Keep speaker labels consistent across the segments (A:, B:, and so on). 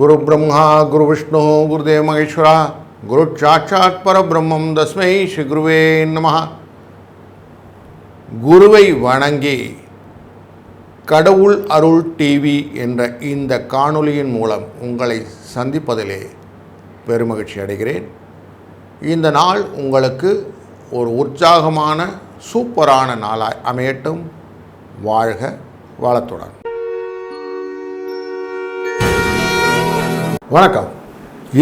A: குரு பிரம்மா குரு விஷ்ணு குருதேவ மகேஸ்வரா குரு சாட்சாத் பரபிரம்மம் தஸ்மை ஸ்ரீ குருவே நம குருவை வணங்கி கடவுள் அருள் டிவி என்ற இந்த காணொலியின் மூலம் உங்களை சந்திப்பதிலே பெருமகிழ்ச்சி அடைகிறேன் இந்த நாள் உங்களுக்கு ஒரு உற்சாகமான சூப்பரான நாளாக அமையட்டும் வாழ்க வளத்துடன் வணக்கம்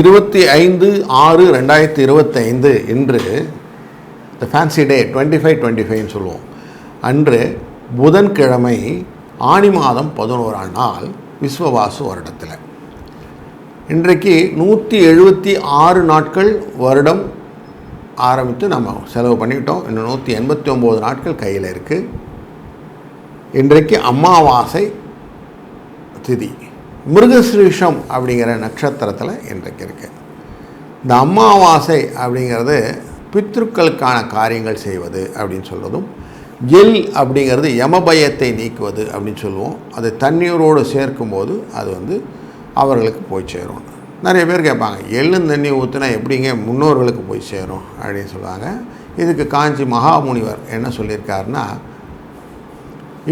A: இருபத்தி ஐந்து ஆறு ரெண்டாயிரத்தி இருபத்தைந்து இன்று the fancy day twenty five twenty ஃபைவ்னு சொல்லுவோம் அன்று புதன்கிழமை ஆணி மாதம் பதினோராம் நாள் விஸ்வவாசு வருடத்தில் இன்றைக்கு நூற்றி எழுபத்தி ஆறு நாட்கள் வருடம் ஆரம்பித்து நம்ம செலவு பண்ணிக்கிட்டோம் இன்னும் நூற்றி எண்பத்தி ஒம்பது நாட்கள் கையில் இருக்குது இன்றைக்கு அமாவாசை திதி மிருகசிருஷம் அப்படிங்கிற நட்சத்திரத்தில் இன்றைக்கு இருக்குது இந்த அமாவாசை அப்படிங்கிறது பித்ருக்களுக்கான காரியங்கள் செய்வது அப்படின்னு சொல்கிறதும் எல் அப்படிங்கிறது யமபயத்தை நீக்குவது அப்படின்னு சொல்லுவோம் அதை தண்ணீரோடு சேர்க்கும்போது அது வந்து அவர்களுக்கு போய் சேரும் நிறைய பேர் கேட்பாங்க எள்ளும் தண்ணி ஊற்றுனா எப்படிங்க முன்னோர்களுக்கு போய் சேரும் அப்படின்னு சொல்லுவாங்க இதுக்கு காஞ்சி மகாமுனிவர் என்ன சொல்லியிருக்காருன்னா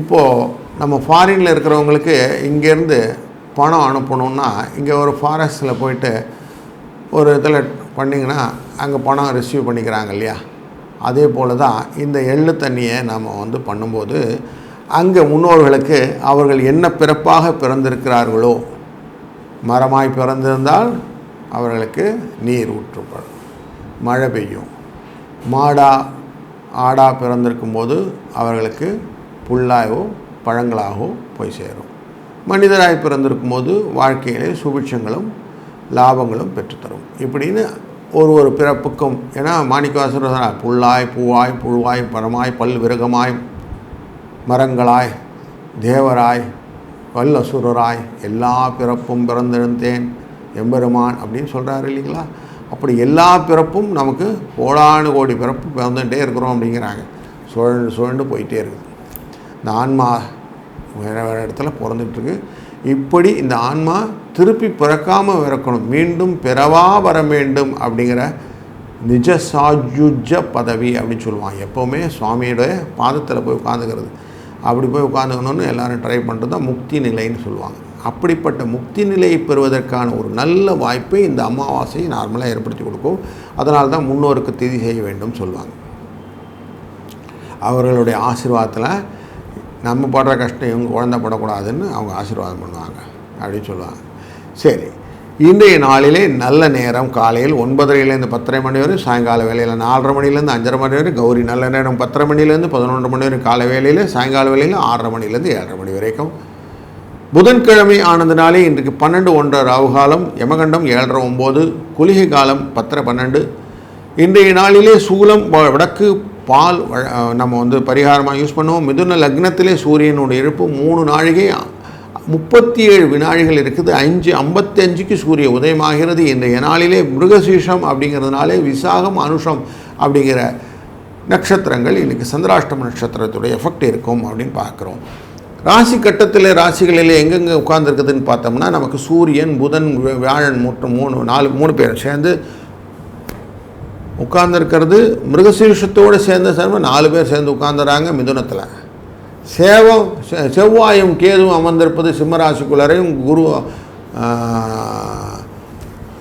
A: இப்போது நம்ம ஃபாரினில் இருக்கிறவங்களுக்கு இங்கேருந்து பணம் அனுப்பணும்னா இங்கே ஒரு ஃபாரஸ்ட்டில் போயிட்டு ஒரு இதில் பண்ணிங்கன்னா அங்கே பணம் ரிசீவ் பண்ணிக்கிறாங்க இல்லையா அதே போல் தான் இந்த எள்ளு தண்ணியை நாம் வந்து பண்ணும்போது அங்கே முன்னோர்களுக்கு அவர்கள் என்ன பிறப்பாக பிறந்திருக்கிறார்களோ மரமாய் பிறந்திருந்தால் அவர்களுக்கு நீர் ஊற்றுப்படும் மழை பெய்யும் மாடா ஆடா பிறந்திருக்கும் போது அவர்களுக்கு புல்லாகவோ பழங்களாகவோ போய் சேரும் மனிதராய் பிறந்திருக்கும் போது வாழ்க்கையிலே சுபிட்சங்களும் லாபங்களும் பெற்றுத்தரும் இப்படின்னு ஒரு ஒரு பிறப்புக்கும் ஏன்னா மாணிக்கவாசன் புல்லாய் பூவாய் புழுவாய் பணமாய் பல் விரகமாய் மரங்களாய் தேவராய் வல்லசுரராய் எல்லா பிறப்பும் பிறந்திருந்தேன் எம்பெருமான் அப்படின்னு சொல்கிறாரு இல்லைங்களா அப்படி எல்லா பிறப்பும் நமக்கு கோடானு கோடி பிறப்பு பிறந்துகிட்டே இருக்கிறோம் அப்படிங்கிறாங்க சுழண்டு சுழண்டு போயிட்டே இருக்குது இந்த ஆன்மா வேறு இடத்துல பிறந்துட்டுருக்கு இப்படி இந்த ஆன்மா திருப்பி பிறக்காமல் பிறக்கணும் மீண்டும் பிறவா வர வேண்டும் அப்படிங்கிற நிஜ சாஜுஜ பதவி அப்படின்னு சொல்லுவாங்க எப்போவுமே சுவாமியோடைய பாதத்தில் போய் உட்காந்துக்கிறது அப்படி போய் உட்காந்துக்கணும்னு எல்லோரும் ட்ரை பண்ணுறது தான் முக்தி நிலைன்னு சொல்லுவாங்க அப்படிப்பட்ட முக்தி நிலையை பெறுவதற்கான ஒரு நல்ல வாய்ப்பை இந்த அமாவாசையை நார்மலாக ஏற்படுத்தி கொடுக்கும் அதனால தான் முன்னோருக்கு திதி செய்ய வேண்டும் சொல்லுவாங்க அவர்களுடைய ஆசீர்வாதத்தில் நம்ம படுற கஷ்டம் இவங்க குழந்த படக்கூடாதுன்னு அவங்க ஆசீர்வாதம் பண்ணுவாங்க அப்படின்னு சொல்லுவாங்க சரி இன்றைய நாளிலே நல்ல நேரம் காலையில் ஒன்பதரையிலேருந்து பத்தரை மணி வரை சாயங்கால வேலையில் நாலரை மணிலேருந்து அஞ்சரை மணி வரை கௌரி நல்ல நேரம் பத்தரை மணிலேருந்து பதினொன்று மணி வரை காலை வேலையில் சாயங்கால வேலையில் ஆறரை மணிலேருந்து ஏழரை மணி வரைக்கும் புதன்கிழமை ஆனதுனாலே இன்றைக்கு பன்னெண்டு ஒன்றரை ராவுகாலம் யமகண்டம் ஏழரை ஒம்பது குளிகை காலம் பத்தரை பன்னெண்டு இன்றைய நாளிலே சூலம் வடக்கு பால் நம்ம வந்து பரிகாரமாக யூஸ் பண்ணுவோம் மிதுன லக்னத்திலே சூரியனுடைய இருப்பு மூணு நாழிகை முப்பத்தி ஏழு வினாழிகள் இருக்குது அஞ்சு ஐம்பத்தி அஞ்சுக்கு சூரிய உதயமாகிறது இந்த நாளிலே மிருகசீஷம் அப்படிங்கிறதுனாலே விசாகம் அனுஷம் அப்படிங்கிற நட்சத்திரங்கள் இன்றைக்கி சந்திராஷ்டம நட்சத்திரத்துடைய எஃபெக்ட் இருக்கும் அப்படின்னு பார்க்குறோம் ராசி கட்டத்தில் ராசிகளில் எங்கெங்கே உட்கார்ந்துருக்குதுன்னு பார்த்தோம்னா நமக்கு சூரியன் புதன் வியாழன் மூன்று மூணு நாலு மூணு பேரும் சேர்ந்து உட்கார்ந்துருக்கிறது மிருகசீர்ஷத்தோடு சேர்ந்த சேர்ந்து நாலு பேர் சேர்ந்து உட்கார்ந்துறாங்க மிதுனத்தில் சேவம் செவ்வாயும் கேதுவும் அமர்ந்திருப்பது சிம்மராசிக்குள்ளரையும் குரு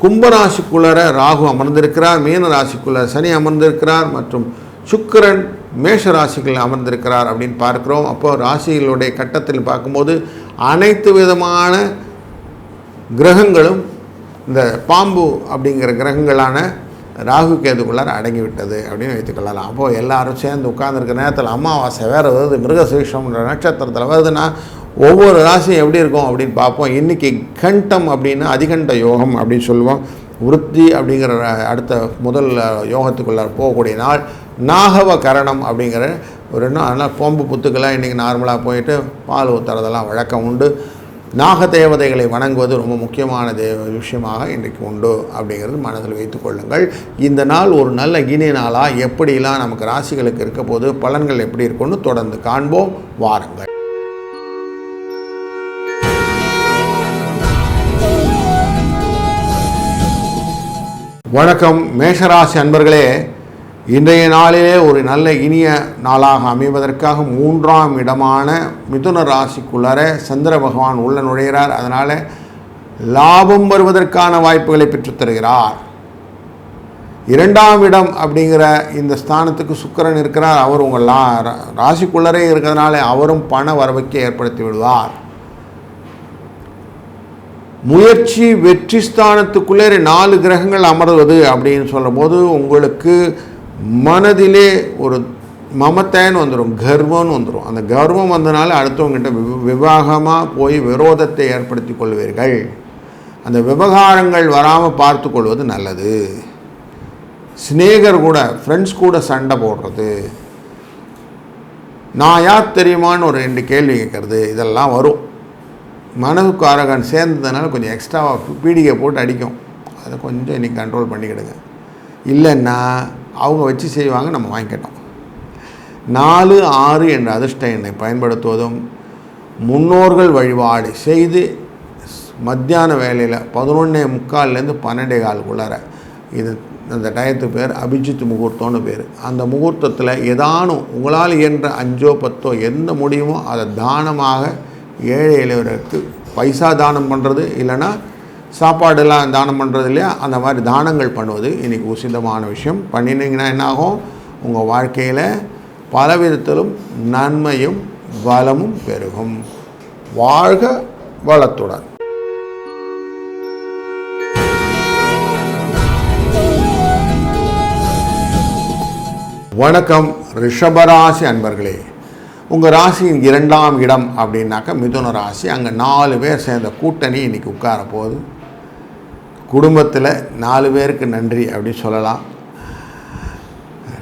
A: கும்பராசிக்குள்ளர ராகு அமர்ந்திருக்கிறார் மீன ராசிக்குள்ள சனி அமர்ந்திருக்கிறார் மற்றும் சுக்கரன் மேஷ ராசிகள் அமர்ந்திருக்கிறார் அப்படின்னு பார்க்குறோம் அப்போது ராசிகளுடைய கட்டத்தில் பார்க்கும்போது அனைத்து விதமான கிரகங்களும் இந்த பாம்பு அப்படிங்கிற கிரகங்களான ராகு கேதுக்குள்ளார அடங்கிவிட்டது அப்படின்னு வைத்துக்கொள்ளலாம் அப்போது எல்லாரும் சேர்ந்து உட்கார்ந்துருக்க நேரத்தில் அமாவாசை வேறு வருது மிருகசீஷம்ன்ற நட்சத்திரத்தில் வருதுன்னா ஒவ்வொரு ராசியும் எப்படி இருக்கும் அப்படின்னு பார்ப்போம் இன்றைக்கி கண்டம் அப்படின்னா அதிகண்ட யோகம் அப்படின்னு சொல்லுவோம் விருத்தி அப்படிங்கிற அடுத்த முதல் யோகத்துக்குள்ளார் போகக்கூடிய நாள் நாகவ கரணம் அப்படிங்கிற ஒரு ஆனால் கோம்பு புத்துக்கெல்லாம் இன்றைக்கி நார்மலாக போயிட்டு பால் ஊற்றுறதெல்லாம் வழக்கம் உண்டு நாக தேவதைகளை வணங்குவது ரொம்ப முக்கியமான தேவ விஷயமாக இன்றைக்கு உண்டு அப்படிங்கிறது மனதில் வைத்துக்கொள்ளுங்கள் இந்த நாள் ஒரு நல்ல இனிய நாளாக எப்படிலாம் நமக்கு ராசிகளுக்கு இருக்க போது பலன்கள் எப்படி இருக்கும்னு தொடர்ந்து காண்போம் வாருங்கள் வணக்கம் மேஷராசி அன்பர்களே இன்றைய நாளிலே ஒரு நல்ல இனிய நாளாக அமைவதற்காக மூன்றாம் இடமான மிதுன ராசிக்குள்ளார சந்திர பகவான் உள்ள நுழைகிறார் அதனால் லாபம் வருவதற்கான வாய்ப்புகளை பெற்றுத்தருகிறார் இரண்டாம் இடம் அப்படிங்கிற இந்த ஸ்தானத்துக்கு சுக்கரன் இருக்கிறார் அவர் உங்கள் லா ராசிக்குள்ளரே இருக்கிறதுனால அவரும் பண வரவைக்கு ஏற்படுத்தி விடுவார் முயற்சி வெற்றி ஸ்தானத்துக்குள்ளே நாலு கிரகங்கள் அமர்வது அப்படின்னு சொல்லும்போது உங்களுக்கு மனதிலே ஒரு மமத்தைன்னு வந்துடும் கர்வம்னு வந்துடும் அந்த கர்வம் வந்தனால அடுத்தவங்ககிட்ட விவாகமாக போய் விரோதத்தை ஏற்படுத்தி கொள்வீர்கள் அந்த விவகாரங்கள் வராமல் பார்த்து கொள்வது நல்லது ஸ்னேகர் கூட ஃப்ரெண்ட்ஸ் கூட சண்டை போடுறது நான் யார் தெரியுமான்னு ஒரு ரெண்டு கேள்வி கேட்குறது இதெல்லாம் வரும் மனதுக்கு அரகன் சேர்ந்ததுனால கொஞ்சம் எக்ஸ்ட்ராவாக பீடிகை போட்டு அடிக்கும் அதை கொஞ்சம் இன்றைக்கி கண்ட்ரோல் பண்ணிக்கிடுங்க இல்லைன்னா அவங்க வச்சு செய்வாங்க நம்ம வாங்கிக்கிட்டோம் நாலு ஆறு என்ற அதிர்ஷ்ட எண்ணை பயன்படுத்துவதும் முன்னோர்கள் வழிபாடு செய்து மத்தியான வேலையில் பதினொன்னே முக்கால்லேருந்து பன்னெண்டே காலுக்குள்ளார இது அந்த டயத்து பேர் அபிஜித் முகூர்த்தம்னு பேர் அந்த முகூர்த்தத்தில் ஏதானும் உங்களால் இயன்ற அஞ்சோ பத்தோ எந்த முடியுமோ அதை தானமாக ஏழை இளைவருக்கு பைசா தானம் பண்ணுறது இல்லைன்னா சாப்பாடுலாம் தானம் பண்ணுறது இல்லையா அந்த மாதிரி தானங்கள் பண்ணுவது இன்றைக்கி உசிதமான விஷயம் பண்ணினீங்கன்னா என்னாகும் உங்கள் வாழ்க்கையில் பலவிதத்திலும் நன்மையும் பலமும் பெருகும் வாழ்க வளத்துடன் வணக்கம் ரிஷபராசி அன்பர்களே உங்கள் ராசியின் இரண்டாம் இடம் அப்படின்னாக்கா மிதுன ராசி அங்கே நாலு பேர் சேர்ந்த கூட்டணி இன்றைக்கி உட்கார போகுது குடும்பத்தில் நாலு பேருக்கு நன்றி அப்படின்னு சொல்லலாம்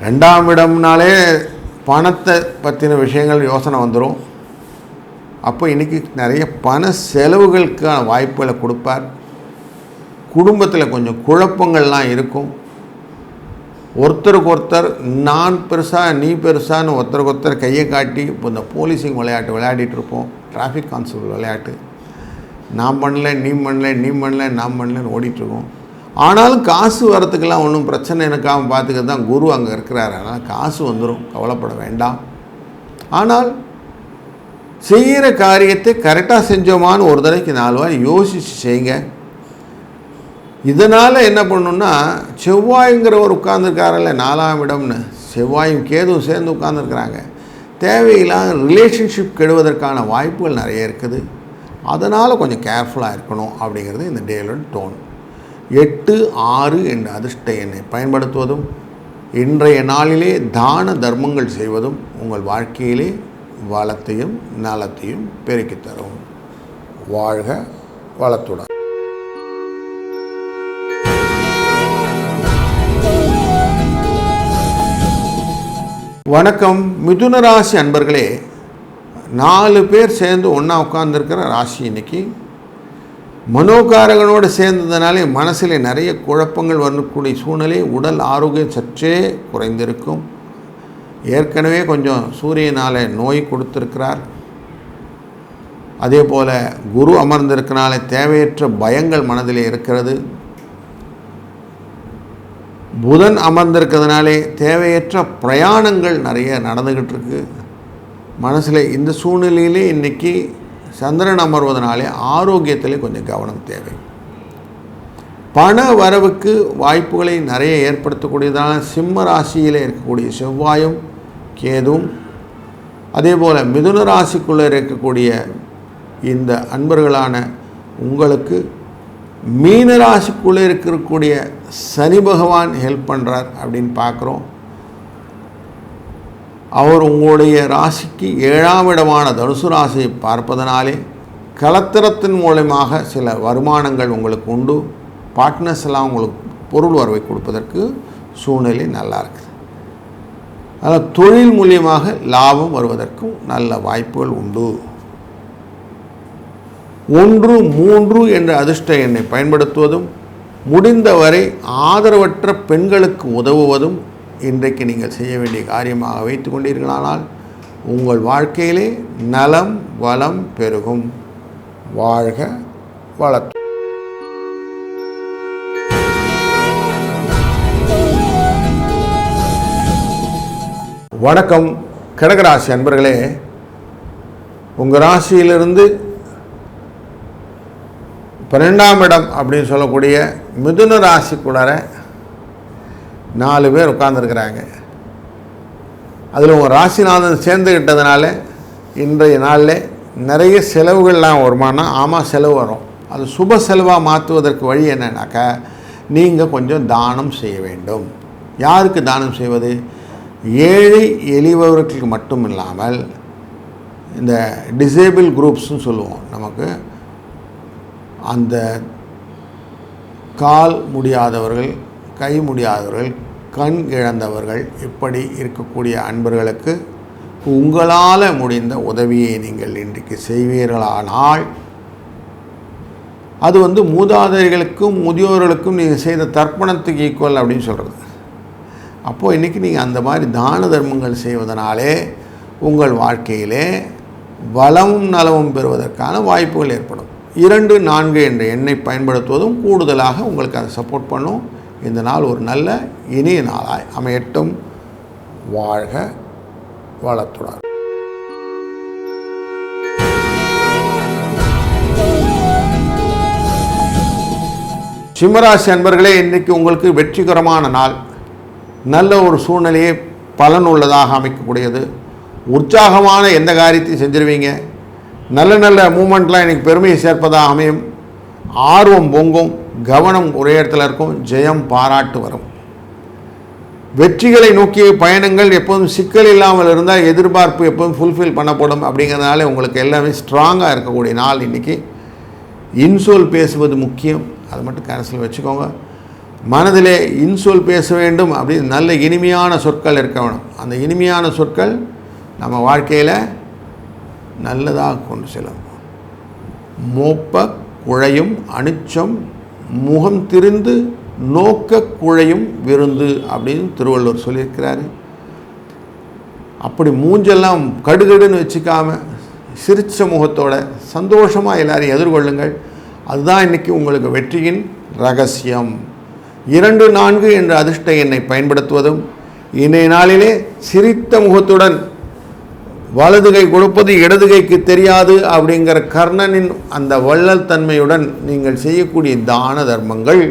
A: ரெண்டாம் இடம்னாலே பணத்தை பற்றின விஷயங்கள் யோசனை வந்துடும் அப்போ இன்றைக்கி நிறைய பண செலவுகளுக்கான வாய்ப்புகளை கொடுப்பார் குடும்பத்தில் கொஞ்சம் குழப்பங்கள்லாம் இருக்கும் ஒருத்தருக்கு ஒருத்தர் நான் பெருசாக நீ பெருசான்னு ஒருத்தருக்கு ஒருத்தர் கையை காட்டி இப்போ இந்த போலீஸிங் விளையாட்டு விளையாடிட்டுருப்போம் டிராஃபிக் கான்ஸ்டபிள் விளையாட்டு நான் பண்ணல நீ பண்ணல நீ பண்ணல நான் பண்ணலன்னு ஓடிட்டுருக்கோம் ஆனாலும் காசு வரத்துக்கெல்லாம் ஒன்றும் பிரச்சனை எனக்காக பார்த்துக்க தான் குரு அங்கே இருக்கிறார் அதனால் காசு வந்துடும் கவலைப்பட வேண்டாம் ஆனால் செய்கிற காரியத்தை கரெக்டாக செஞ்சோமான்னு ஒரு தடவைக்கு நாலு வாய் யோசித்து செய்யுங்க இதனால் என்ன பண்ணணுன்னா செவ்வாய்ங்கிறவர் உட்காந்துருக்காரல்ல நாலாம் இடம்னு செவ்வாயும் கேதும் சேர்ந்து உட்காந்துருக்குறாங்க தேவையில்லாத ரிலேஷன்ஷிப் கெடுவதற்கான வாய்ப்புகள் நிறைய இருக்குது அதனால் கொஞ்சம் கேர்ஃபுல்லாக இருக்கணும் அப்படிங்கிறது இந்த டேலோட டோன் எட்டு ஆறு என்ற அதிர்ஷ்ட எண்ணை பயன்படுத்துவதும் இன்றைய நாளிலே தான தர்மங்கள் செய்வதும் உங்கள் வாழ்க்கையிலே வளத்தையும் நலத்தையும் பெருக்கித் தரும் வாழ்க வளத்துடன் வணக்கம் அன்பர்களே நாலு பேர் சேர்ந்து ஒன்றா உட்காந்துருக்கிற ராசி இன்னைக்கு மனோகாரகனோடு சேர்ந்ததுனாலே மனசில் நிறைய குழப்பங்கள் வரக்கூடிய சூழ்நிலை உடல் ஆரோக்கியம் சற்றே குறைந்திருக்கும் ஏற்கனவே கொஞ்சம் சூரியனால் நோய் கொடுத்துருக்கிறார் அதே போல் குரு அமர்ந்திருக்கனால தேவையற்ற பயங்கள் மனதில் இருக்கிறது புதன் அமர்ந்திருக்கிறதுனாலே தேவையற்ற பிரயாணங்கள் நிறைய நடந்துக்கிட்டு இருக்குது மனசில் இந்த சூழ்நிலையிலே இன்றைக்கி சந்திரன் அமர்வதனாலே ஆரோக்கியத்தில் கொஞ்சம் கவனம் தேவை பண வரவுக்கு வாய்ப்புகளை நிறைய ஏற்படுத்தக்கூடியதான சிம்ம ராசியில் இருக்கக்கூடிய செவ்வாயும் கேதும் அதே போல் மிதுன ராசிக்குள்ளே இருக்கக்கூடிய இந்த அன்பர்களான உங்களுக்கு மீன ராசிக்குள்ளே இருக்கக்கூடிய சனி பகவான் ஹெல்ப் பண்ணுறார் அப்படின்னு பார்க்குறோம் அவர் உங்களுடைய ராசிக்கு ஏழாம் இடமான தனுசு ராசியை பார்ப்பதனாலே கலத்திரத்தின் மூலயமாக சில வருமானங்கள் உங்களுக்கு உண்டு பார்ட்னர்ஸ் எல்லாம் உங்களுக்கு பொருள் வரவை கொடுப்பதற்கு சூழ்நிலை நல்லா இருக்குது அதனால் தொழில் மூலியமாக லாபம் வருவதற்கும் நல்ல வாய்ப்புகள் உண்டு ஒன்று மூன்று என்ற அதிர்ஷ்ட எண்ணை பயன்படுத்துவதும் முடிந்தவரை ஆதரவற்ற பெண்களுக்கு உதவுவதும் இன்றைக்கு நீங்கள் செய்ய வேண்டிய காரியமாக வைத்து கொண்டீர்களானால் உங்கள் வாழ்க்கையிலே நலம் வளம் பெருகும் வாழ்க வளத்து வணக்கம் கடகராசி அன்பர்களே உங்கள் ராசியிலிருந்து பன்னெண்டாம் இடம் அப்படின்னு சொல்லக்கூடிய மிதுன ராசிக்குள்ளார நாலு பேர் உட்கார்ந்துருக்குறாங்க அதில் உங்கள் ராசிநாதன் சேர்ந்துக்கிட்டதுனால இன்றைய நாளில் நிறைய செலவுகள்லாம் வருமானா ஆமாம் செலவு வரும் அது சுப செலவாக மாற்றுவதற்கு வழி என்னன்னாக்கா நீங்கள் கொஞ்சம் தானம் செய்ய வேண்டும் யாருக்கு தானம் செய்வது ஏழை எளியவர்களுக்கு மட்டும் இல்லாமல் இந்த டிசேபிள் குரூப்ஸ்னு சொல்லுவோம் நமக்கு அந்த கால் முடியாதவர்கள் கை முடியாதவர்கள் கண் இழந்தவர்கள் இப்படி இருக்கக்கூடிய அன்பர்களுக்கு உங்களால் முடிந்த உதவியை நீங்கள் இன்றைக்கு செய்வீர்களானால் அது வந்து மூதாதையர்களுக்கும் முதியோர்களுக்கும் நீங்கள் செய்த தர்ப்பணத்துக்கு ஈக்குவல் அப்படின்னு சொல்கிறது அப்போது இன்றைக்கி நீங்கள் அந்த மாதிரி தான தர்மங்கள் செய்வதனாலே உங்கள் வாழ்க்கையிலே வளமும் நலமும் பெறுவதற்கான வாய்ப்புகள் ஏற்படும் இரண்டு நான்கு என்ற எண்ணை பயன்படுத்துவதும் கூடுதலாக உங்களுக்கு அதை சப்போர்ட் பண்ணும் இந்த நாள் ஒரு நல்ல இனிய நாளாய் அமையட்டும் வாழ்க வளத்துடன் சிம்மராசி அன்பர்களே இன்றைக்கு உங்களுக்கு வெற்றிகரமான நாள் நல்ல ஒரு சூழ்நிலையை உள்ளதாக அமைக்கக்கூடியது உற்சாகமான எந்த காரியத்தையும் செஞ்சிருவீங்க நல்ல நல்ல மூமெண்ட்லாம் எனக்கு பெருமையை சேர்ப்பதாக அமையும் ஆர்வம் பொங்கும் கவனம் ஒரே இடத்துல இருக்கும் ஜெயம் பாராட்டு வரும் வெற்றிகளை நோக்கிய பயணங்கள் எப்போதும் சிக்கல் இல்லாமல் இருந்தால் எதிர்பார்ப்பு எப்போதும் ஃபுல்ஃபில் பண்ணப்படும் அப்படிங்கிறதுனால உங்களுக்கு எல்லாமே ஸ்ட்ராங்காக இருக்கக்கூடிய நாள் இன்றைக்கி இன்சோல் பேசுவது முக்கியம் அது மட்டும் கரசில் வச்சுக்கோங்க மனதிலே இன்சோல் பேச வேண்டும் அப்படின்னு நல்ல இனிமையான சொற்கள் இருக்க வேணும் அந்த இனிமையான சொற்கள் நம்ம வாழ்க்கையில் நல்லதாக கொண்டு செல்லும் மோப்ப குழையும் அனுச்சம் முகம் திரிந்து நோக்க குழையும் விருந்து அப்படின்னு திருவள்ளுவர் சொல்லியிருக்கிறாரு அப்படி மூஞ்செல்லாம் கடுகடுன்னு வச்சுக்காம சிரித்த முகத்தோட சந்தோஷமாக எல்லாரையும் எதிர்கொள்ளுங்கள் அதுதான் இன்றைக்கி உங்களுக்கு வெற்றியின் ரகசியம் இரண்டு நான்கு என்ற அதிர்ஷ்ட எண்ணை பயன்படுத்துவதும் இன்றைய நாளிலே சிரித்த முகத்துடன் வலது கை கொடுப்பது இடது கைக்கு தெரியாது அப்படிங்கிற கர்ணனின் அந்த வள்ளல் தன்மையுடன் நீங்கள் செய்யக்கூடிய தான தர்மங்கள்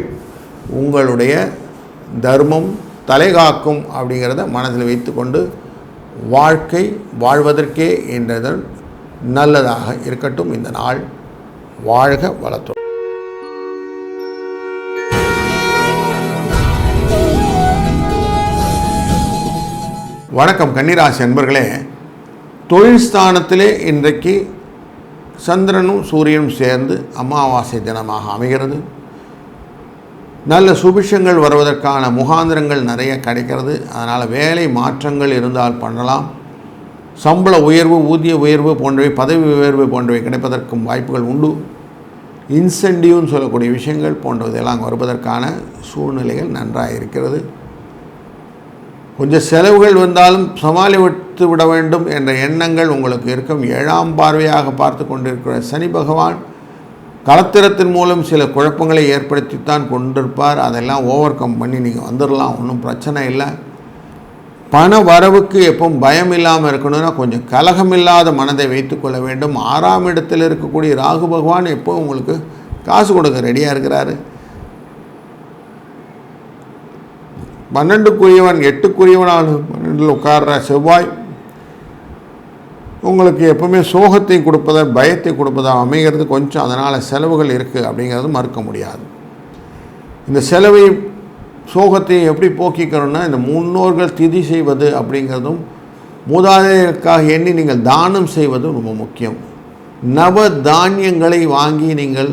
A: உங்களுடைய தர்மம் தலைகாக்கும் அப்படிங்கிறத மனதில் வைத்துக்கொண்டு வாழ்க்கை வாழ்வதற்கே என்றதன் நல்லதாக இருக்கட்டும் இந்த நாள் வாழ்க வளத்துடன் வணக்கம் கன்னிராசி அன்பர்களே தொழில் ஸ்தானத்திலே இன்றைக்கு சந்திரனும் சூரியனும் சேர்ந்து அமாவாசை தினமாக அமைகிறது நல்ல சுபிஷங்கள் வருவதற்கான முகாந்திரங்கள் நிறைய கிடைக்கிறது அதனால் வேலை மாற்றங்கள் இருந்தால் பண்ணலாம் சம்பள உயர்வு ஊதிய உயர்வு போன்றவை பதவி உயர்வு போன்றவை கிடைப்பதற்கும் வாய்ப்புகள் உண்டு இன்சென்டிவ்னு சொல்லக்கூடிய விஷயங்கள் எல்லாம் வருவதற்கான சூழ்நிலைகள் நன்றாக இருக்கிறது கொஞ்சம் செலவுகள் வந்தாலும் சமாளித்து விட வேண்டும் என்ற எண்ணங்கள் உங்களுக்கு இருக்கும் ஏழாம் பார்வையாக பார்த்து கொண்டிருக்கிற சனி பகவான் கலத்திரத்தின் மூலம் சில குழப்பங்களை ஏற்படுத்தித்தான் கொண்டிருப்பார் அதெல்லாம் ஓவர் கம் பண்ணி நீங்கள் வந்துடலாம் ஒன்றும் பிரச்சனை இல்லை பண வரவுக்கு எப்பவும் பயம் இல்லாமல் இருக்கணும்னா கொஞ்சம் கலகமில்லாத மனதை வைத்துக்கொள்ள வேண்டும் ஆறாம் இடத்தில் இருக்கக்கூடிய ராகு பகவான் எப்போ உங்களுக்கு காசு கொடுக்க ரெடியாக இருக்கிறாரு பன்னெண்டுக்குரியவன் எட்டுக்குரியவனாலும் பன்னெண்டில் உட்கார்ற செவ்வாய் உங்களுக்கு எப்பவுமே சோகத்தை கொடுப்பதை பயத்தை கொடுப்பதா அமைகிறது கொஞ்சம் அதனால் செலவுகள் இருக்குது அப்படிங்கிறது மறுக்க முடியாது இந்த செலவை சோகத்தை எப்படி போக்கிக்கணும்னா இந்த முன்னோர்கள் திதி செய்வது அப்படிங்கிறதும் மூதாதையருக்காக எண்ணி நீங்கள் தானம் செய்வதும் ரொம்ப முக்கியம் நவ தானியங்களை வாங்கி நீங்கள்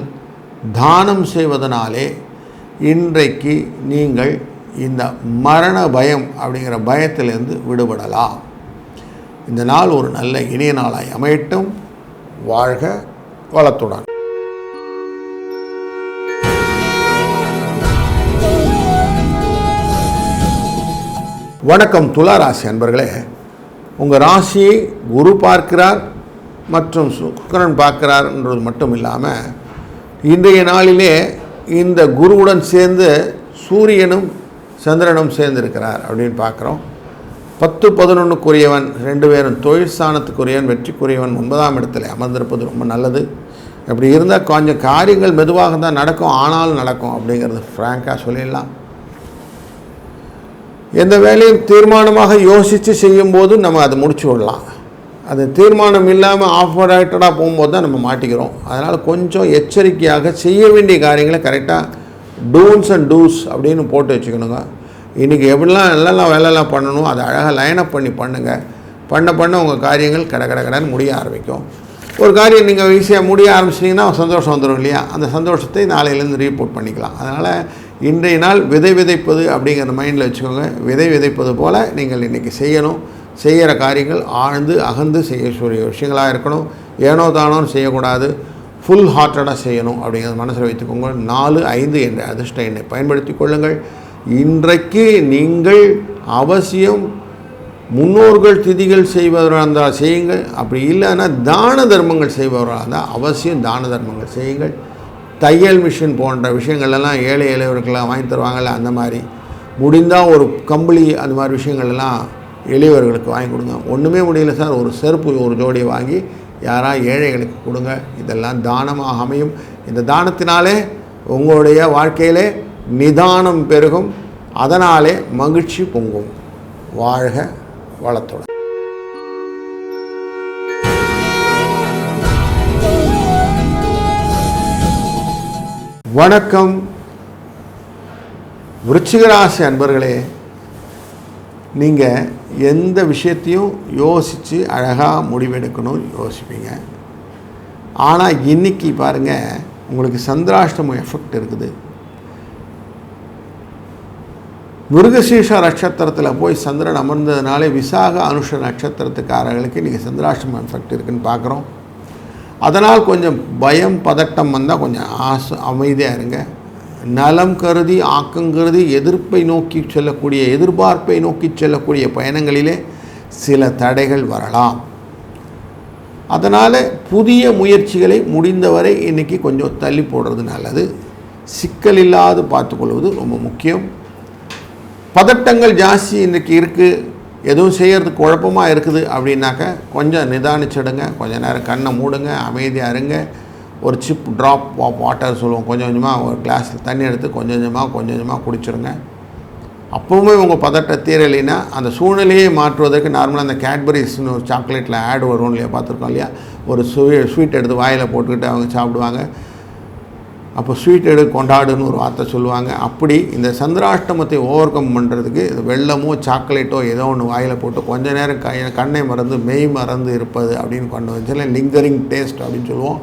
A: தானம் செய்வதனாலே இன்றைக்கு நீங்கள் இந்த மரண பயம் அப்படிங்கிற பயத்திலிருந்து விடுபடலாம் இந்த நாள் ஒரு நல்ல இனிய நாளாய் அமையட்டும் வாழ்க வளத்துடன் வணக்கம் ராசி உங்கள் ராசியை குரு பார்க்கிறார் மற்றும் மட்டும் இல்லாமல் இன்றைய நாளிலே இந்த குருவுடன் சேர்ந்து சூரியனும் சந்திரனும் சேர்ந்திருக்கிறார் அப்படின்னு பார்க்குறோம் பத்து பதினொன்றுக்குரியவன் ரெண்டு பேரும் தொழில் ஸ்தானத்துக்குரியவன் வெற்றிக்குரியவன் ஒன்பதாம் இடத்துல அமர்ந்திருப்பது ரொம்ப நல்லது அப்படி இருந்தால் கொஞ்சம் காரியங்கள் மெதுவாக தான் நடக்கும் ஆனாலும் நடக்கும் அப்படிங்கிறது ஃப்ராங்காக சொல்லிடலாம் எந்த வேலையும் தீர்மானமாக யோசித்து செய்யும்போது நம்ம அதை முடிச்சு விடலாம் அது தீர்மானம் இல்லாமல் ஆஃப் போகும்போது தான் நம்ம மாட்டிக்கிறோம் அதனால் கொஞ்சம் எச்சரிக்கையாக செய்ய வேண்டிய காரியங்களை கரெக்டாக டூன்ஸ் அண்ட் டூஸ் அப்படின்னு போட்டு வச்சுக்கணுங்க இன்றைக்கி எப்படிலாம் எல்லாம் வேலைலாம் பண்ணணும் அதை அழகாக லைனப் பண்ணி பண்ணுங்கள் பண்ண பண்ண உங்கள் காரியங்கள் கடை கடை கடன் முடிய ஆரம்பிக்கும் ஒரு காரியம் நீங்கள் ஈஸியாக முடிய ஆரம்பிச்சிட்டிங்கன்னா சந்தோஷம் வந்துடும் இல்லையா அந்த சந்தோஷத்தை நாளையிலேருந்து ரீபோர்ட் பண்ணிக்கலாம் அதனால் இன்றைய நாள் விதை விதைப்பது அப்படிங்கிற மைண்டில் வச்சுக்கோங்க விதை விதைப்பது போல் நீங்கள் இன்றைக்கி செய்யணும் செய்கிற காரியங்கள் ஆழ்ந்து அகந்து செய்யக்கூடிய விஷயங்களாக இருக்கணும் ஏனோ தானோன்னு செய்யக்கூடாது ஃபுல் ஹார்ட்டடாக செய்யணும் அப்படிங்கிறத மனசில் வைத்துக்கோங்க நாலு ஐந்து என்ற அதிர்ஷ்ட எண்ணை பயன்படுத்தி கொள்ளுங்கள் இன்றைக்கு நீங்கள் அவசியம் முன்னோர்கள் திதிகள் செய்வதாக இருந்தால் செய்யுங்கள் அப்படி இல்லைன்னா தான தர்மங்கள் செய்பவராக இருந்தால் அவசியம் தான தர்மங்கள் செய்யுங்கள் தையல் மிஷின் போன்ற விஷயங்கள்லாம் ஏழை இளையவர்கள்லாம் வாங்கி தருவாங்கள்ல அந்த மாதிரி முடிந்தால் ஒரு கம்பளி அந்த மாதிரி விஷயங்கள்லாம் எளியவர்களுக்கு வாங்கி கொடுங்க ஒன்றுமே முடியல சார் ஒரு செருப்பு ஒரு ஜோடியை வாங்கி யாரா ஏழைகளுக்கு கொடுங்க இதெல்லாம் தானமாக அமையும் இந்த தானத்தினாலே உங்களுடைய வாழ்க்கையிலே நிதானம் பெருகும் அதனாலே மகிழ்ச்சி பொங்கும் வாழ்க வளத்துடன் வணக்கம் விருச்சிகராசி அன்பர்களே நீங்கள் எந்த விஷயத்தையும் யோசித்து அழகாக முடிவெடுக்கணும்னு யோசிப்பீங்க ஆனால் இன்றைக்கி பாருங்கள் உங்களுக்கு சந்திராஷ்டமம் எஃபெக்ட் இருக்குது முருகசீஷ நட்சத்திரத்தில் போய் சந்திரன் அமர்ந்ததுனாலே விசாக அனுஷ நட்சத்திரத்துக்காரர்களுக்கு இன்றைக்கி சந்திராஷ்டமம் எஃபெக்ட் இருக்குதுன்னு பார்க்குறோம் அதனால் கொஞ்சம் பயம் பதட்டம் வந்தால் கொஞ்சம் ஆசை அமைதியாக இருங்க நலம் கருதி ஆக்கம் கருதி எதிர்ப்பை நோக்கி செல்லக்கூடிய எதிர்பார்ப்பை நோக்கி செல்லக்கூடிய பயணங்களிலே சில தடைகள் வரலாம் அதனால் புதிய முயற்சிகளை முடிந்தவரை இன்றைக்கி கொஞ்சம் தள்ளி போடுறது நல்லது சிக்கல் இல்லாது பார்த்துக்கொள்வது ரொம்ப முக்கியம் பதட்டங்கள் ஜாஸ்தி இன்றைக்கி இருக்குது எதுவும் செய்கிறது குழப்பமாக இருக்குது அப்படின்னாக்க கொஞ்சம் நிதானிச்சிடுங்க கொஞ்சம் நேரம் கண்ணை மூடுங்க அமைதியாக இருங்க ஒரு சிப் ட்ராப் ஆஃப் வாட்டர் சொல்லுவோம் கொஞ்சம் கொஞ்சமாக ஒரு கிளாஸில் தண்ணி எடுத்து கொஞ்சம் கொஞ்சமாக கொஞ்சம் கொஞ்சமாக குடிச்சிருங்க அப்போவுமே உங்கள் பதட்ட தீரலைன்னா அந்த சூழ்நிலையை மாற்றுவதற்கு நார்மலாக அந்த கேட்பரிஸ்னு ஒரு சாக்லேட்டில் ஆட் வரும் இல்லையா பார்த்துருக்கோம் இல்லையா ஒரு ஸ்வீ ஸ்வீட் எடுத்து வாயில் போட்டுக்கிட்டு அவங்க சாப்பிடுவாங்க அப்போ ஸ்வீட் எடு கொண்டாடுன்னு ஒரு வார்த்தை சொல்லுவாங்க அப்படி இந்த சந்திராஷ்டமத்தை ஓவர் கம் பண்ணுறதுக்கு வெள்ளமோ சாக்லேட்டோ ஏதோ ஒன்று வாயில் போட்டு கொஞ்ச நேரம் க கண்ணை மறந்து மெய் மறந்து இருப்பது அப்படின்னு கொண்டு வந்து லிங்கரிங் டேஸ்ட் அப்படின்னு சொல்லுவோம்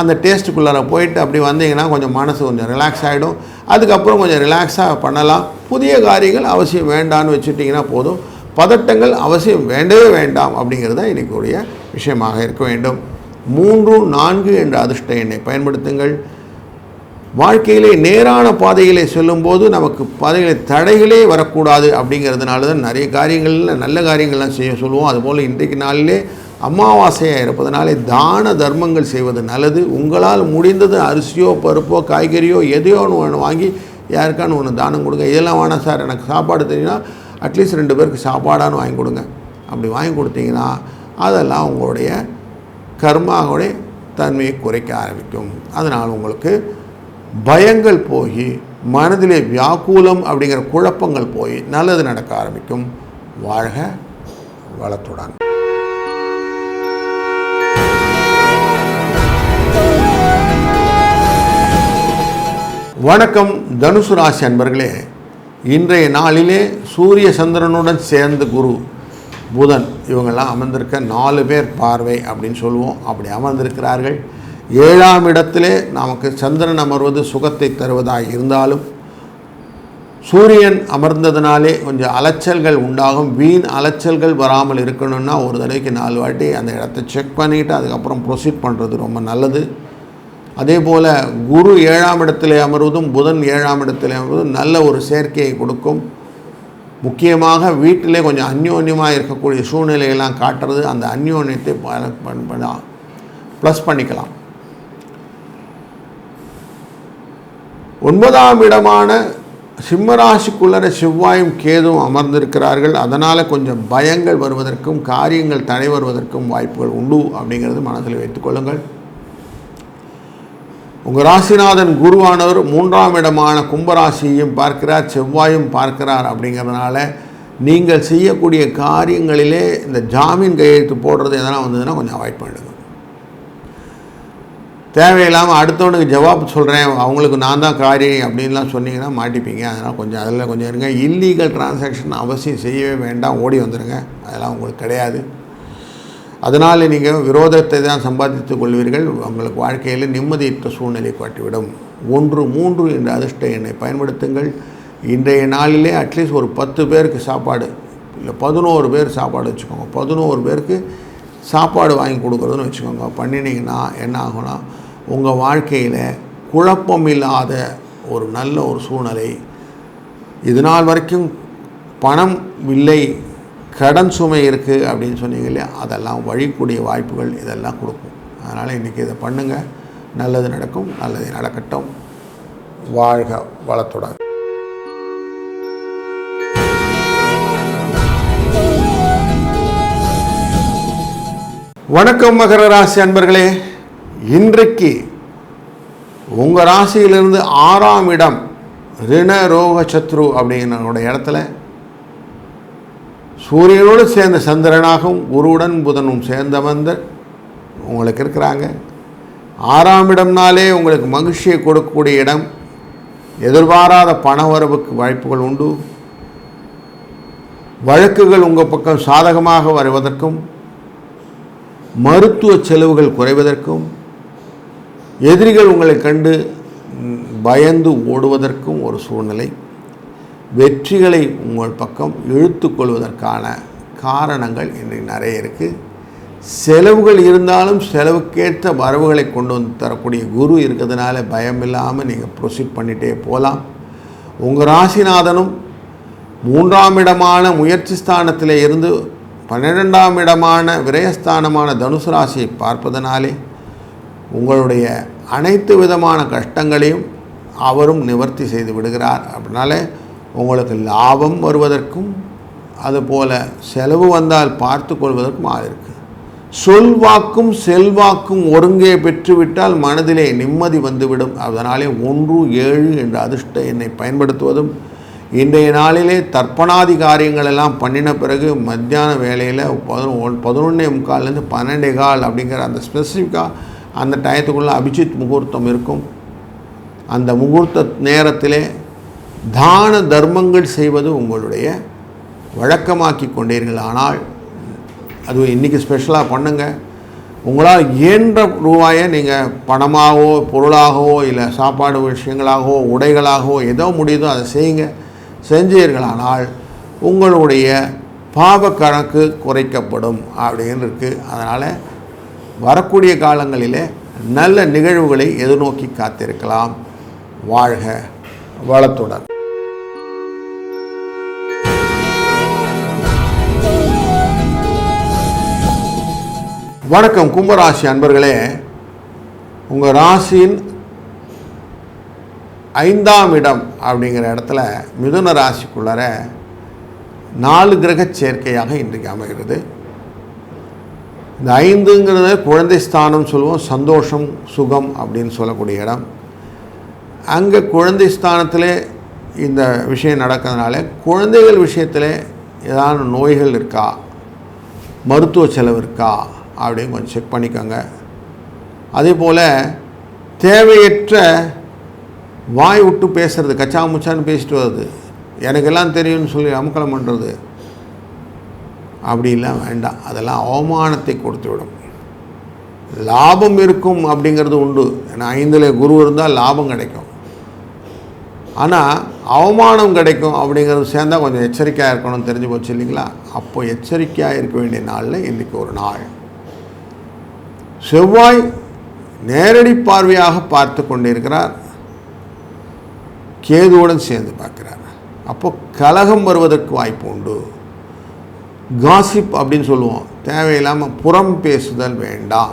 A: அந்த டேஸ்ட்டுக்குள்ளார போயிட்டு அப்படி வந்தீங்கன்னா கொஞ்சம் மனசு கொஞ்சம் ரிலாக்ஸ் ஆகிடும் அதுக்கப்புறம் கொஞ்சம் ரிலாக்ஸாக பண்ணலாம் புதிய காரியங்கள் அவசியம் வேண்டான்னு வச்சுட்டிங்கன்னா போதும் பதட்டங்கள் அவசியம் வேண்டவே வேண்டாம் அப்படிங்கிறத இன்றைக்குடைய விஷயமாக இருக்க வேண்டும் மூன்று நான்கு என்ற அதிர்ஷ்ட எண்ணை பயன்படுத்துங்கள் வாழ்க்கையிலே நேரான பாதைகளை சொல்லும்போது நமக்கு பாதைகளை தடைகளே வரக்கூடாது அப்படிங்கிறதுனால தான் நிறைய காரியங்களில் நல்ல காரியங்கள்லாம் செய்ய சொல்லுவோம் அதுபோல் இன்றைக்கு நாளிலே அமாவாசையாக இருப்பதனாலே தான தர்மங்கள் செய்வது நல்லது உங்களால் முடிந்தது அரிசியோ பருப்போ காய்கறியோ எதையோ ஒன்று வாங்கி யாருக்கானு ஒன்று தானம் கொடுங்க இதெல்லாம் வேணாம் சார் எனக்கு சாப்பாடு தெரியும்னா அட்லீஸ்ட் ரெண்டு பேருக்கு சாப்பாடானு வாங்கி கொடுங்க அப்படி வாங்கி கொடுத்தீங்கன்னா அதெல்லாம் உங்களுடைய கர்மாவுடைய தன்மையை குறைக்க ஆரம்பிக்கும் அதனால் உங்களுக்கு பயங்கள் போய் மனதிலே வியாக்குலம் அப்படிங்கிற குழப்பங்கள் போய் நல்லது நடக்க ஆரம்பிக்கும் வாழ்க வளத்துடன் வணக்கம் இன்றைய நாளிலே சூரிய சந்திரனுடன் சேர்ந்து குரு புதன் இவங்கெல்லாம் அமர்ந்திருக்க நாலு பேர் பார்வை அப்படின்னு சொல்லுவோம் அப்படி அமர்ந்திருக்கிறார்கள் ஏழாம் இடத்திலே நமக்கு சந்திரன் அமர்வது சுகத்தை தருவதாக இருந்தாலும் சூரியன் அமர்ந்ததுனாலே கொஞ்சம் அலைச்சல்கள் உண்டாகும் வீண் அலைச்சல்கள் வராமல் இருக்கணும்னா ஒரு தடவைக்கு நாலு வாட்டி அந்த இடத்த செக் பண்ணிவிட்டு அதுக்கப்புறம் ப்ரொசீட் பண்ணுறது ரொம்ப நல்லது அதே போல் குரு ஏழாம் இடத்திலே அமர்வதும் புதன் ஏழாம் இடத்திலே அமர்வதும் நல்ல ஒரு சேர்க்கையை கொடுக்கும் முக்கியமாக வீட்டிலே கொஞ்சம் அந்யோன்யமாக இருக்கக்கூடிய சூழ்நிலைகள்லாம் காட்டுறது அந்த அந்யோன்யத்தை ப்ளஸ் பண்ணிக்கலாம் ஒன்பதாம் இடமான சிம்மராசிக்குள்ளர செவ்வாயும் கேதும் அமர்ந்திருக்கிறார்கள் அதனால் கொஞ்சம் பயங்கள் வருவதற்கும் காரியங்கள் தடை வருவதற்கும் வாய்ப்புகள் உண்டு அப்படிங்கிறது மனதில் வைத்துக்கொள்ளுங்கள் உங்கள் ராசிநாதன் குருவானவர் மூன்றாம் இடமான கும்பராசியையும் பார்க்கிறார் செவ்வாயும் பார்க்கிறார் அப்படிங்கிறதுனால நீங்கள் செய்யக்கூடிய காரியங்களிலே இந்த ஜாமீன் கையெழுத்து போடுறது எதனா வந்ததுன்னா கொஞ்சம் அவாய்ட் பண்ணுங்கள் தேவையில்லாமல் அடுத்தவனுக்கு ஜவாப் சொல்கிறேன் அவங்களுக்கு நான் தான் காரி அப்படின்லாம் சொன்னீங்கன்னா மாட்டிப்பீங்க அதனால் கொஞ்சம் அதில் கொஞ்சம் இருங்க இல்லீகல் டிரான்சாக்ஷன் அவசியம் செய்யவே வேண்டாம் ஓடி வந்துடுங்க அதெல்லாம் உங்களுக்கு கிடையாது அதனால் நீங்கள் விரோதத்தை தான் சம்பாதித்து கொள்வீர்கள் உங்களுக்கு வாழ்க்கையில் நிம்மதியற்ற சூழ்நிலை காட்டிவிடும் ஒன்று மூன்று என்ற அதிர்ஷ்ட எண்ணை பயன்படுத்துங்கள் இன்றைய நாளிலே அட்லீஸ்ட் ஒரு பத்து பேருக்கு சாப்பாடு இல்லை பதினோரு பேர் சாப்பாடு வச்சுக்கோங்க பதினோரு பேருக்கு சாப்பாடு வாங்கி கொடுக்குறதுன்னு வச்சுக்கோங்க பண்ணினீங்கன்னா என்ன ஆகும்னா உங்கள் வாழ்க்கையில் குழப்பம் இல்லாத ஒரு நல்ல ஒரு சூழ்நிலை இது நாள் வரைக்கும் பணம் இல்லை கடன் சுமை இருக்குது அப்படின்னு சொன்னீங்க இல்லையா அதெல்லாம் வழிக்கூடிய வாய்ப்புகள் இதெல்லாம் கொடுக்கும் அதனால் இன்றைக்கி இதை பண்ணுங்கள் நல்லது நடக்கும் நல்லது நடக்கட்டும் வாழ்க வளத்துடன் அன்பர்களே இன்றைக்கு உங்கள் ராசியிலிருந்து ஆறாம் இடம் ரிண ரோக சத்ரு அப்படிங்கிற இடத்துல சூரியனோடு சேர்ந்த சந்திரனாகவும் குருவுடன் புதனும் வந்த உங்களுக்கு இருக்கிறாங்க ஆறாம் இடம்னாலே உங்களுக்கு மகிழ்ச்சியை கொடுக்கக்கூடிய இடம் எதிர்பாராத பண வரவுக்கு வாய்ப்புகள் உண்டு வழக்குகள் உங்கள் பக்கம் சாதகமாக வருவதற்கும் மருத்துவ செலவுகள் குறைவதற்கும் எதிரிகள் உங்களை கண்டு பயந்து ஓடுவதற்கும் ஒரு சூழ்நிலை வெற்றிகளை உங்கள் பக்கம் இழுத்து கொள்வதற்கான காரணங்கள் இன்றைக்கு நிறைய இருக்குது செலவுகள் இருந்தாலும் செலவுக்கேற்ற வரவுகளை கொண்டு வந்து தரக்கூடிய குரு இருக்கிறதுனால பயம் இல்லாமல் நீங்கள் ப்ரொசீட் பண்ணிகிட்டே போகலாம் உங்கள் ராசிநாதனும் மூன்றாம் இடமான முயற்சி ஸ்தானத்தில் இருந்து பன்னிரெண்டாம் இடமான விரயஸ்தானமான தனுசு ராசியை பார்ப்பதனாலே உங்களுடைய அனைத்து விதமான கஷ்டங்களையும் அவரும் நிவர்த்தி செய்து விடுகிறார் அப்படின்னாலே உங்களுக்கு லாபம் வருவதற்கும் அதுபோல் செலவு வந்தால் பார்த்து கொள்வதற்கும் ஆயிருக்கு சொல்வாக்கும் செல்வாக்கும் ஒருங்கே பெற்றுவிட்டால் மனதிலே நிம்மதி வந்துவிடும் அதனாலே ஒன்று ஏழு என்ற அதிர்ஷ்ட என்னை பயன்படுத்துவதும் இன்றைய நாளிலே தர்ப்பணாதி காரியங்கள் எல்லாம் பண்ணின பிறகு மத்தியான வேலையில் பதினொன்று பதினொன்றே முக்கால்லேருந்து பன்னெண்டே கால் அப்படிங்கிற அந்த ஸ்பெசிஃபிக்காக அந்த டயத்துக்குள்ளே அபிஜித் முகூர்த்தம் இருக்கும் அந்த முகூர்த்த நேரத்திலே தான தர்மங்கள் செய்வது உங்களுடைய வழக்கமாக்கி கொண்டீர்கள் ஆனால் அது இன்றைக்கி ஸ்பெஷலாக பண்ணுங்கள் உங்களால் இயன்ற ரூபாயை நீங்கள் பணமாகவோ பொருளாகவோ இல்லை சாப்பாடு விஷயங்களாகவோ உடைகளாகவோ ஏதோ முடியுதோ அதை செய்யுங்க செஞ்சீர்களானால் உங்களுடைய பாவ கணக்கு குறைக்கப்படும் அப்படின்னு இருக்குது அதனால் வரக்கூடிய காலங்களிலே நல்ல நிகழ்வுகளை எதிர்நோக்கி காத்திருக்கலாம் வாழ்க வளத்துடன் வணக்கம் கும்பராசி அன்பர்களே உங்கள் ராசியின் ஐந்தாம் இடம் அப்படிங்கிற இடத்துல மிதுன ராசிக்குள்ளார நாலு கிரக சேர்க்கையாக இன்றைக்கு அமைகிறது இந்த ஐந்துங்கிறத குழந்தை ஸ்தானம் சொல்லுவோம் சந்தோஷம் சுகம் அப்படின்னு சொல்லக்கூடிய இடம் அங்கே குழந்தை ஸ்தானத்தில் இந்த விஷயம் நடக்கிறதுனால குழந்தைகள் விஷயத்தில் ஏதாவது நோய்கள் இருக்கா மருத்துவ செலவு இருக்கா அப்படின்னு கொஞ்சம் செக் பண்ணிக்கோங்க அதே போல் தேவையற்ற வாய் விட்டு பேசுகிறது கச்சா முச்சான்னு பேசிட்டு வருது எனக்கெல்லாம் தெரியும்னு சொல்லி அமுக்கலம் பண்ணுறது அப்படிலாம் வேண்டாம் அதெல்லாம் அவமானத்தை கொடுத்து விடும் லாபம் இருக்கும் அப்படிங்கிறது உண்டு ஏன்னா ஐந்தில் குரு இருந்தால் லாபம் கிடைக்கும் ஆனால் அவமானம் கிடைக்கும் அப்படிங்கிறது சேர்ந்தால் கொஞ்சம் எச்சரிக்கையாக இருக்கணும்னு தெரிஞ்சு போச்சு இல்லைங்களா அப்போ எச்சரிக்கையாக இருக்க வேண்டிய நாளில் இன்றைக்கி ஒரு நாள் செவ்வாய் நேரடி பார்வையாக பார்த்து கொண்டிருக்கிறார் கேதுவுடன் சேர்ந்து பார்க்கிறார் அப்போ கலகம் வருவதற்கு வாய்ப்பு உண்டு காசிப் அப்படின்னு சொல்லுவோம் தேவையில்லாமல் புறம் பேசுதல் வேண்டாம்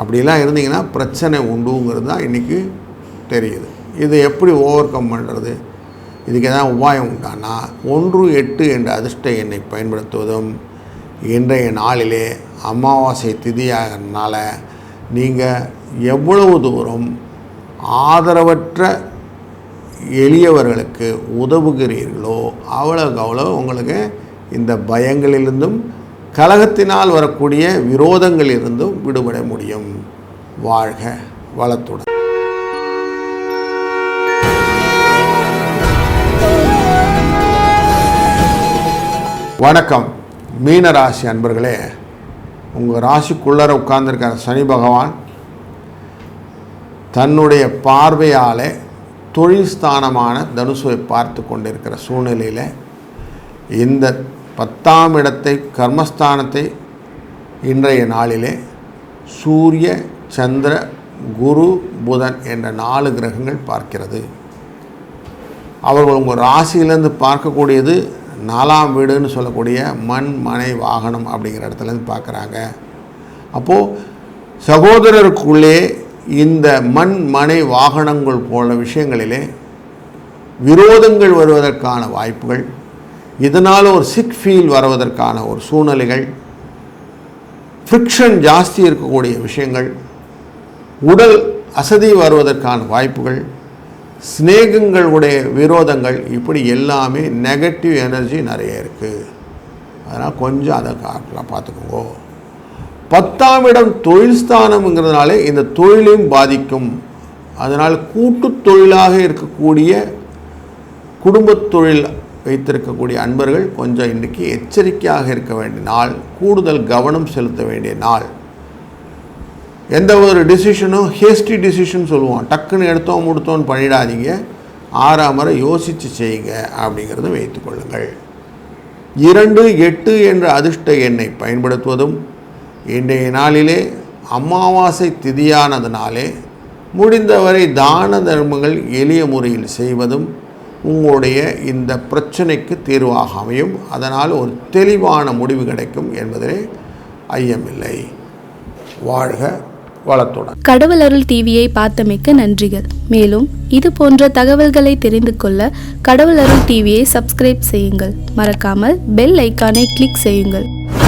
A: அப்படிலாம் இருந்தீங்கன்னா பிரச்சனை உண்டுங்கிறது தான் இன்றைக்கி தெரியுது இதை எப்படி ஓவர் கம் பண்ணுறது இதுக்கு எதாவது உபாயம் உண்டானா ஒன்று எட்டு என்ற அதிர்ஷ்ட எண்ணை பயன்படுத்துவதும் இன்றைய நாளிலே அமாவாசை திதியாகனால நீங்கள் எவ்வளவு தூரம் ஆதரவற்ற எளியவர்களுக்கு உதவுகிறீர்களோ அவ்வளோக்கு அவ்வளோ உங்களுக்கு இந்த பயங்களிலிருந்தும் கலகத்தினால் வரக்கூடிய விரோதங்களிலிருந்தும் விடுபட முடியும் வாழ்க வளத்துடன் வணக்கம் மீனராசி அன்பர்களே உங்கள் ராசிக்குள்ளர உட்கார்ந்துருக்கிற சனி பகவான் தன்னுடைய பார்வையால் தொழில் ஸ்தானமான தனுசுவை பார்த்து கொண்டிருக்கிற சூழ்நிலையில் இந்த பத்தாம் இடத்தை கர்மஸ்தானத்தை இன்றைய நாளிலே சூரிய சந்திர குரு புதன் என்ற நாலு கிரகங்கள் பார்க்கிறது அவர்கள் உங்கள் ராசியிலேருந்து பார்க்கக்கூடியது நாலாம் வீடுன்னு சொல்லக்கூடிய மண் மனை வாகனம் அப்படிங்கிற இடத்துலேருந்து பார்க்குறாங்க அப்போது சகோதரருக்குள்ளே இந்த மண் மனை வாகனங்கள் போல விஷயங்களிலே விரோதங்கள் வருவதற்கான வாய்ப்புகள் இதனால் ஒரு சிக் ஃபீல் வருவதற்கான ஒரு சூழ்நிலைகள் ஃப்ரிக்ஷன் ஜாஸ்தி இருக்கக்கூடிய விஷயங்கள் உடல் அசதி வருவதற்கான வாய்ப்புகள் ஸ்னேகங்களுடைய விரோதங்கள் இப்படி எல்லாமே நெகட்டிவ் எனர்ஜி நிறைய இருக்குது அதனால் கொஞ்சம் அதை காட்டலாம் பார்த்துக்கோங்கோ பத்தாம் இடம் தொழில் ஸ்தானம்ங்கிறதுனாலே இந்த தொழிலையும் பாதிக்கும் அதனால் கூட்டு தொழிலாக இருக்கக்கூடிய குடும்பத் தொழில் வைத்திருக்கக்கூடிய அன்பர்கள் கொஞ்சம் இன்றைக்கி எச்சரிக்கையாக இருக்க வேண்டிய நாள் கூடுதல் கவனம் செலுத்த வேண்டிய நாள் எந்த ஒரு டிசிஷனும் ஹேஸ்டி டிசிஷன் சொல்லுவோம் டக்குன்னு எடுத்தோம் முடித்தோன்னு பண்ணிடாதீங்க ஆறாமரை யோசித்து செய்யுங்க அப்படிங்கிறத வைத்துக்கொள்ளுங்கள் இரண்டு எட்டு என்ற அதிர்ஷ்ட எண்ணை பயன்படுத்துவதும் இன்றைய நாளிலே அமாவாசை திதியானதுனாலே முடிந்தவரை தான தர்மங்கள் எளிய முறையில் செய்வதும் உங்களுடைய இந்த பிரச்சனைக்கு தீர்வாக அமையும் அதனால் ஒரு தெளிவான முடிவு கிடைக்கும் என்பதிலே ஐயமில்லை வாழ்க வளத்துடன் கடவுள் அருள் டிவியை பார்த்தமைக்கு நன்றிகள் மேலும் இது போன்ற தகவல்களை தெரிந்து கொள்ள கடவுள் அருள் டிவியை சப்ஸ்கிரைப் செய்யுங்கள் மறக்காமல் பெல் ஐக்கானை கிளிக் செய்யுங்கள்